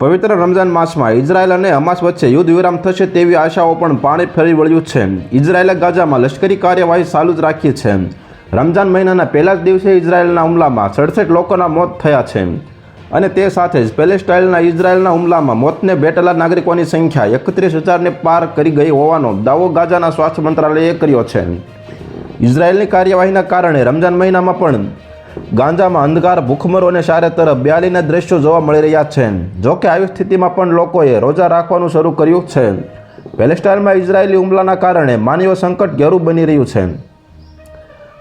પવિત્ર રમઝાન માસમાં ઇઝરાયલ અને હમાસ વચ્ચે યુદ્ધ વિરામ થશે તેવી આશાઓ પણ પાણી ફરી વળ્યું છે. ઇઝરાયલે ગાઝામાં લશ્કરી કાર્યવાહી ચાલુ જ રાખી છે. રમઝાન મહિનાના પહેલા જ દિવસે ઇઝરાયલના હુમલામાં સડસઠ લોકોના મોત થયા છે. અને તે સાથે જ પેલેસ્ટાઇનના ઇઝરાયલના હુમલામાં મોતને બેઠેલા નાગરિકોની સંખ્યા એકત્રીસ હજારને પાર કરી ગઈ હોવાનો દાવો ગાઝાના સ્વાસ્થ્ય મંત્રાલયે કર્યો છે. ઇઝરાયલની કાર્યવાહીના કારણે રમઝાન મહિનામાં પણ ગાંજામાં અંધકાર, ભૂખમરો અને ચારે તરફ બ્યાલીના દ્રશ્યો જોવા મળી રહ્યા છે. જોકે આવી સ્થિતિમાં પણ લોકોએ રોજા રાખવાનું શરૂ કર્યું છે. પેલેસ્ટાઇનમાં ઇઝરાયેલી હુમલાના કારણે માનવીય સંકટ ઘેરું બની રહ્યું છે.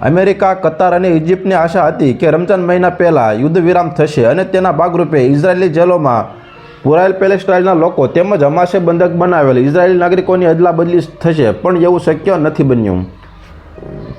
અમેરિકા, કતાર અને ઇજિપ્તની આશા હતી કે રમજાન મહિના પહેલાં યુદ્ધ વિરામ થશે અને તેના ભાગરૂપે ઇઝરાયેલી જેલોમાં પુરાયેલ પેલેસ્ટાઇનના લોકો તેમજ હમાસે બંધક બનાવેલ ઇઝરાયેલી નાગરિકોની અદલાબદલી થશે, પણ એવું શક્ય નથી બન્યું.